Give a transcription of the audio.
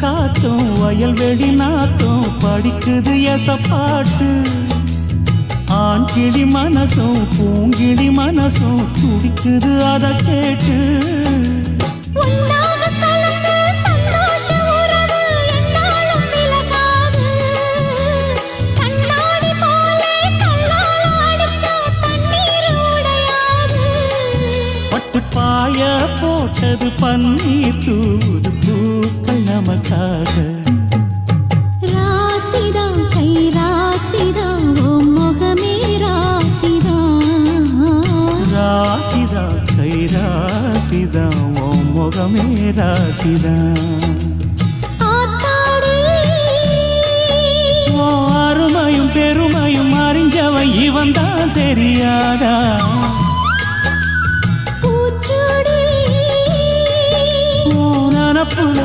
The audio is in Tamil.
காத்தும் வயல்வெளி நாத்தும் படிக்குது எச பாட்டு. ஆண்கிளி மனசும் பூங்கிளி மனசும் துடிக்குது அத கேட்டு. ஒன்னாக கலந்து சந்தோஷ உறவு ராசிதா கை ராசிதா ஓ முகமே ராசிதா. ஓ அருமையும் பெருமையும் அறிஞ்சவன் இவன் தான் தெரியாதா? ஓ நனப்புல